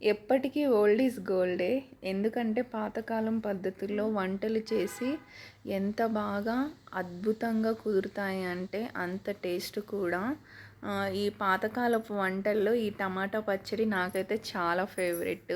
ఎప్పటికీ old is గోల్డే. ఎందుకంటే పాతకాలం పద్ధతుల్లో వంటలు చేసి ఎంత బాగా అద్భుతంగా కుదురుతాయి అంటే అంత టేస్ట్ కూడా. ఈ పాతకాలపు వంటల్లో ఈ టమాటా పచ్చడి నాకైతే చాలా ఫేవరెట్.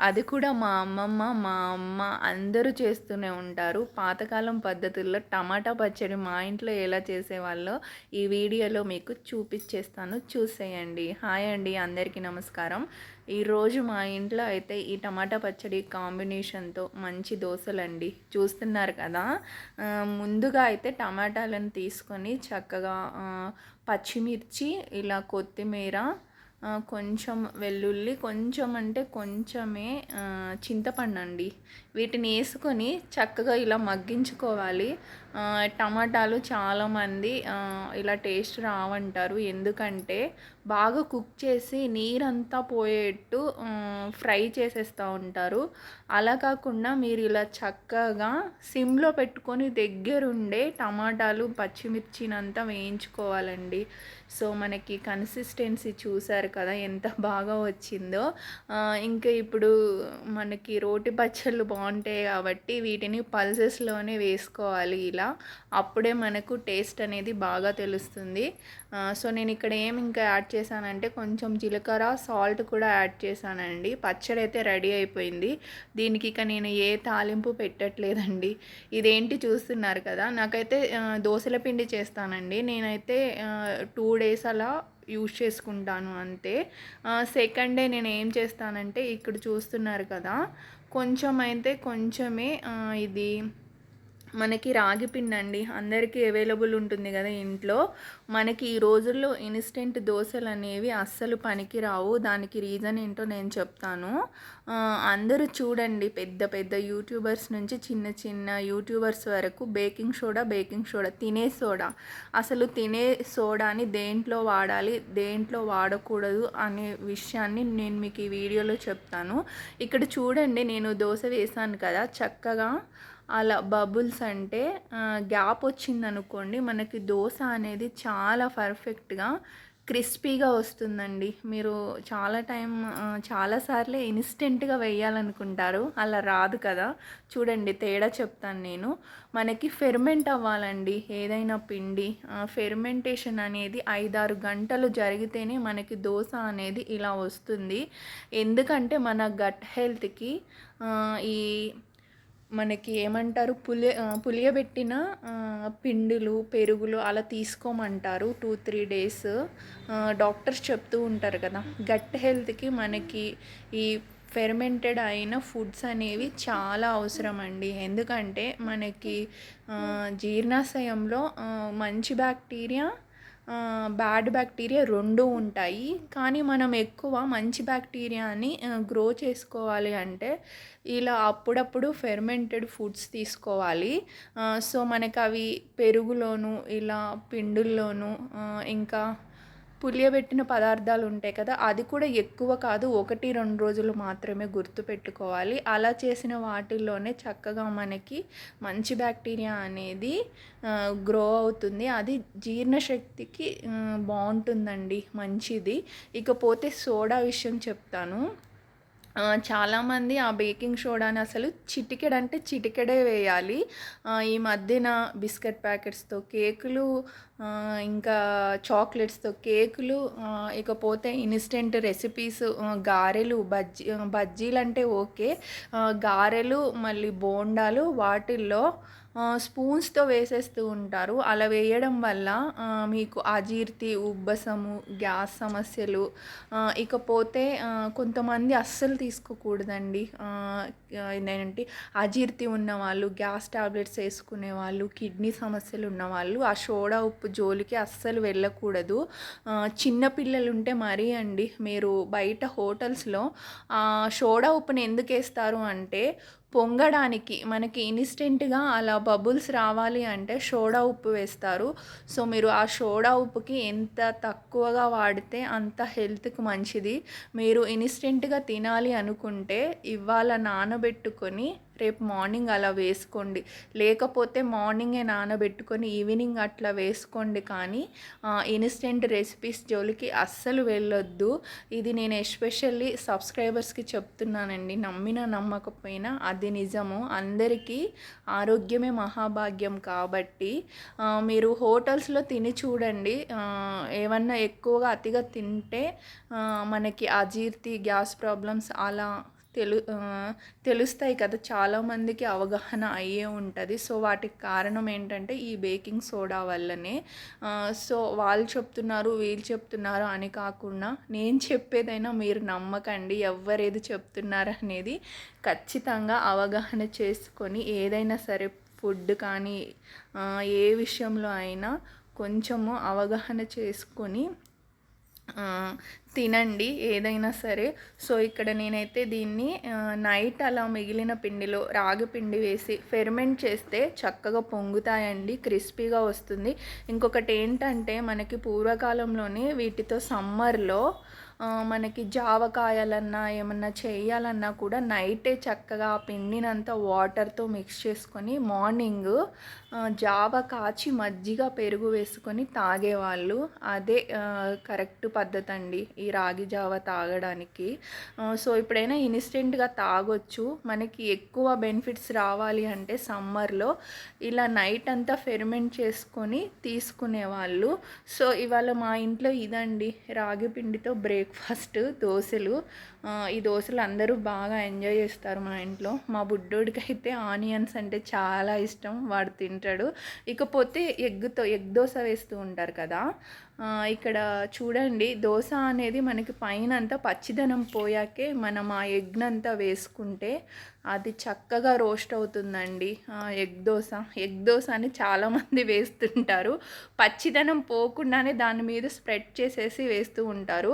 అది కూడా మా అమ్మమ్మ మా అమ్మ అందరూ చేస్తూనే ఉంటారు. పాతకాలం పద్ధతుల్లో టమాటా పచ్చడి మా ఇంట్లో ఎలా చేసేవాళ్ళో ఈ వీడియోలో మీకు చూపించేస్తాను చూసేయండి. హాయ్ అండి. అందరికీ నమస్కారం. ఈరోజు మా ఇంట్లో అయితే ఈ టమాటా పచ్చడి కాంబినేషన్తో మంచి దోశలండి. చూస్తున్నారు కదా? ముందుగా అయితే టమాటాలను తీసుకొని చక్కగా పచ్చిమిర్చి ఇలా కొత్తిమీర కొంచెం వెల్లుల్లి కొంచెం అంటే కొంచెమే చింతపండు అండి వీటిని వేసుకొని చక్కగా ఇలా మగ్గించుకోవాలి. టమాటాలు చాలామంది ఇలా టేస్ట్ రావంటారు. ఎందుకంటే బాగా కుక్ చేసి నీరంతా పోయేట్టు ఫ్రై చేసేస్తూ ఉంటారు. అలా కాకుండా మీరు ఇలా చక్కగా సిమ్లో పెట్టుకొని దగ్గరుండే టమాటాలు పచ్చిమిర్చినంతా వేయించుకోవాలండి. సో మనకి కన్సిస్టెన్సీ చూసారు కదా ఎంత బాగా వచ్చిందో. ఇంకా ఇప్పుడు మనకి రోటి పచ్చళ్ళు బాగుంటాయి కాబట్టి వీటిని పల్సెస్లోనే వేసుకోవాలి ఇలా. అప్పుడే మనకు టేస్ట్ అనేది బాగా తెలుస్తుంది. సో నేను ఇక్కడ ఏం ఇంకా యాడ్ చేశానంటే కొంచెం జీలకర్ర సాల్ట్ కూడా యాడ్ చేశానండి. పచ్చడి అయితే రెడీ అయిపోయింది. దీనికి ఇక నేను ఏ తాలింపు పెట్టట్లేదండి. ఇదేంటి చూస్తున్నారు కదా నాకైతే దోశల పిండి చేస్తానండి. నేనైతే టూ డేస్ అలా యూజ్ చేసుకుంటాను అంతే. సెకండ్ డే నేను ఏం చేస్తానంటే ఇక్కడ చూస్తున్నారు కదా కొంచెం అయితే కొంచెమే ఇది మనకి రాగి పిండి అండి అందరికీ అవైలబుల్ ఉంటుంది కదా ఇంట్లో. మనకి ఈ రోజుల్లో ఇన్స్టెంట్ దోశలు అనేవి అస్సలు పనికి రావు. దానికి రీజన్ ఏంటో నేను చెప్తాను. అందరూ చూడండి పెద్ద పెద్ద యూట్యూబర్స్ నుంచి చిన్న చిన్న యూట్యూబర్స్ వరకు బేకింగ్ సోడా బేకింగ్ సోడా తినే సోడా. అసలు తినే సోడాని దేంట్లో వాడాలి దేంట్లో వాడకూడదు అనే విషయాన్ని నేను మీకు ఈ వీడియోలో చెప్తాను. ఇక్కడ చూడండి నేను దోశ వేసాను కదా చక్కగా అలా బబుల్స్ అంటే గ్యాప్ వచ్చిందనుకోండి మనకి దోశ అనేది చాలా పర్ఫెక్ట్గా క్రిస్పీగా వస్తుందండి. మీరు చాలా టైం చాలాసార్లే ఇన్స్టెంట్గా వేయాలనుకుంటారు. అలా రాదు కదా. చూడండి తేడా చెప్తాను నేను. మనకి ఫెర్మెంట్ అవ్వాలండి. ఏదైనా పిండి ఫెర్మెంటేషన్ అనేది ఐదారు గంటలు జరిగితేనే మనకి దోశ అనేది ఇలా వస్తుంది. ఎందుకంటే మన గట్ హెల్త్కి ఈ మనకి ఏమంటారు? పులి పులియబెట్టిన పిండులు పెరుగులు అలా తీసుకోమంటారు టూ త్రీ డేస్. డాక్టర్స్ చెప్తూ ఉంటారు కదా గట్ హెల్త్కి మనకి ఈ ఫెర్మెంటెడ్ అయిన ఫుడ్స్ అనేవి చాలా అవసరం అండి ఎందుకంటే మనకి జీర్ణాశయంలో మంచి బ్యాక్టీరియా బ్యాడ్ బ్యాక్టీరియా రెండు ఉంటాయి. కానీ మనం ఎక్కువ మంచి బ్యాక్టీరియాని గ్రో చేసుకోవాలి అంటే ఇలా అప్పుడప్పుడు ఫెర్మెంటెడ్ ఫుడ్స్ తీసుకోవాలి. సో మనకు అవి పెరుగులోను ఇలా పిండుల్లోను ఇంకా పులియబెట్టిన పదార్థాలు ఉంటాయి కదా అది కూడా ఎక్కువ కాదు ఒకటి రెండు రోజులు మాత్రమే గుర్తుపెట్టుకోవాలి. అలా చేసిన వాటిల్లోనే చక్కగా మనకి మంచి బ్యాక్టీరియా అనేది గ్రో అవుతుంది. అది జీర్ణశక్తికి బాగుంటుందండి మంచిది. ఇకపోతే సోడా విషయం చెప్తాను. చాలామంది ఆ బేకింగ్ సోడాని అసలు చిటికెడంటే చిటికెడే వేయాలి. ఈ మధ్యన బిస్కెట్ ప్యాకెట్స్తో కేకులు ఇంకా చాక్లెట్స్తో కేకులు ఇకపోతే ఇన్స్టెంట్ రెసిపీస్ గారెలు బజ్జీ బజ్జీలు అంటే ఓకే గారెలు మళ్ళీ బోండాలు వాటిల్లో స్పూన్స్తో వేసేస్తూ ఉంటారు. అలా వేయడం వల్ల మీకు అజీర్తి ఉబ్బసము గ్యాస్ సమస్యలు ఇకపోతే కొంతమంది అస్సలు తీసుకోకూడదండి. ఏంటంటే అజీర్తి ఉన్నవాళ్ళు గ్యాస్ టాబ్లెట్స్ వేసుకునే వాళ్ళు కిడ్నీ సమస్యలు ఉన్నవాళ్ళు ఆ సోడా ఉప్పు జోలికి అస్సలు వెళ్ళకూడదు. చిన్నపిల్లలు ఉంటే మరీ అండి మీరు బయట హోటల్స్లో సోడా ఉప్పుని ఎందుకు వేస్తారు అంటే పొంగడానికి మనకి ఇన్స్టెంట్గా అలా బబుల్స్ రావాలి అంటే సోడా ఉప్పు వేస్తారు. సో మీరు ఆ సోడా ఉప్పుకి ఎంత తక్కువగా వాడితే అంత హెల్త్కి మంచిది. మీరు ఇన్స్టెంట్గా తినాలి అనుకుంటే ఇవాళ నానబెట్టుకొని రేపు మార్నింగ్ అలా వేసుకోండి. లేకపోతే మార్నింగే నానబెట్టుకొని ఈవినింగ్ అట్లా వేసుకోండి. కానీ ఇన్స్టెంట్ రెసిపీస్ జోలికి అస్సలు వెళ్ళొద్దు. ఇది నేను ఎస్పెషల్లీ సబ్స్క్రైబర్స్కి చెప్తున్నానండి. నమ్మినా నమ్మకపోయినా అది నిజము. అందరికీ ఆరోగ్యమే మహాభాగ్యం కాబట్టి మీరు హోటల్స్లో తిని చూడండి. ఏమన్నా ఎక్కువగా అతిగా తింటే మనకి అజీర్తి గ్యాస్ ప్రాబ్లమ్స్ అలా తెలు తెలుస్తాయి కదా చాలామందికి అవగాహన అయ్యే ఉంటుంది. సో వాటికి కారణం ఏంటంటే ఈ బేకింగ్ సోడా వల్లనే. సో వాళ్ళు చెప్తున్నారు వీళ్ళు చెప్తున్నారు అని కాకుండా నేను చెప్పేదైనా మీరు నమ్మకండి ఎవరేది చెప్తున్నారు అనేది ఖచ్చితంగా అవగాహన చేసుకొని ఏదైనా సరే ఫుడ్ కానీ ఏ విషయంలో అయినా కొంచెము అవగాహన చేసుకొని తినండి ఏదైనా సరే. సో ఇక్కడ నేనైతే దీన్ని నైట్ అలా మిగిలిన పిండిలో రాగి పిండి వేసి ఫెర్మెంట్ చేస్తే చక్కగా పొంగుతాయండి క్రిస్పీగా వస్తుంది. ఇంకొకటి ఏంటంటే మనకి పూర్వకాలంలోనే వీటితో సమ్మర్లో మనకి జావకాయలన్నా ఏమన్నా చేయాలన్నా కూడా నైటే చక్కగా ఆ పిండినంత వాటర్తో మిక్స్ చేసుకొని మార్నింగ్ జావ కాచి మజ్జిగ పెరుగు వేసుకొని తాగేవాళ్ళు. అదే కరెక్ట్ పద్ధతి అండి ఈ రాగి జావ తాగడానికి. సో ఇప్పుడైనా ఇన్స్టెంట్గా తాగొచ్చు. మనకి ఎక్కువ బెనిఫిట్స్ రావాలి అంటే సమ్మర్లో ఇలా నైట్ అంతా ఫెర్మెంట్ చేసుకొని తీసుకునేవాళ్ళు. సో ఇవాళ మా ఇంట్లో ఇదండి. రాగి పిండితో బ్రేక్ బ్రేక్ఫాస్ట్ దోశలు. ఈ దోశలు అందరూ బాగా ఎంజాయ్ చేస్తారు మా ఇంట్లో. మా బుడ్డోడికి అయితే ఆనియన్స్ అంటే చాలా ఇష్టం. వాడు తింటాడు. ఇకపోతే ఎగ్తో ఎగ్ దోశ వేస్తూ ఉంటారు కదా. ఇక్కడ చూడండి దోశ అనేది మనకి పైన అంతా పచ్చిదనం పోయాకే మనం ఆ ఎగ్నంతా వేసుకుంటే అది చక్కగా రోస్ట్ అవుతుందండి. ఎగ్ దోశ. ఎగ్ దోశ అని చాలామంది వేస్తుంటారు. పచ్చిదనం పోకుండానే దాని మీద స్ప్రెడ్ చేసేసి వేస్తూ ఉంటారు.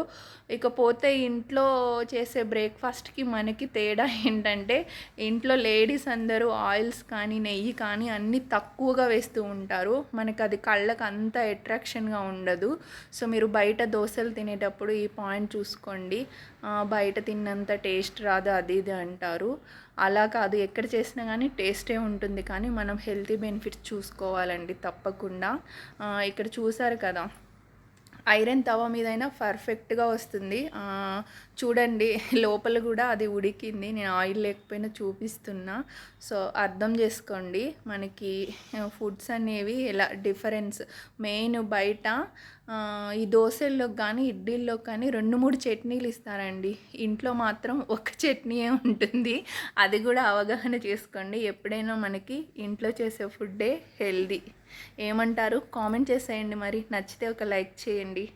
ఇకపోతే ఇంట్లో చేసే బ్రేక్ఫాస్ట్కి మనకి తేడా ఏంటంటే ఇంట్లో లేడీస్ అందరూ ఆయిల్స్ కానీ నెయ్యి కానీ అన్నీ తక్కువగా వేస్తూ ఉంటారు. మనకి అది కళ్ళకు అంత అట్రాక్షన్గా ఉండదు. సో మీరు బయట దోశలు తినేటప్పుడు ఈ పాయింట్ చూసుకోండి. బయట తిన్నంత టేస్ట్ రాదు అది ఇది అంటారు. అలా కాదు ఎక్కడ చేసినా కానీ టేస్టే ఉంటుంది. కానీ మనం హెల్తీ బెనిఫిట్స్ చూసుకోవాలండి తప్పకుండా. ఇక్కడ చూసారు కదా ఐరన్ తవ మీదైనా పర్ఫెక్ట్గా వస్తుంది. చూడండి లోపల కూడా అది ఉడికింది. నేను ఆయిల్ లేకపోయినా చూపిస్తున్నా. సో అర్థం చేసుకోండి మనకి ఫుడ్స్ అనేవి ఎలా డిఫరెన్స్. మెయిన్ బయట ఈ దోశల్లో కానీ ఇడ్లీల్లో కానీ రెండు మూడు చట్నీలు ఇస్తారండి. ఇంట్లో మాత్రం ఒక చట్నీయే ఉంటుంది. అది కూడా అవగాహన చేసుకోండి. ఎప్పుడైనా మనకి ఇంట్లో చేసే ఫుడ్డే హెల్దీ. ఏమంటారు? కామెంట్ చేసేయండి మరి. నచ్చితే ఒక లైక్ చేయండి.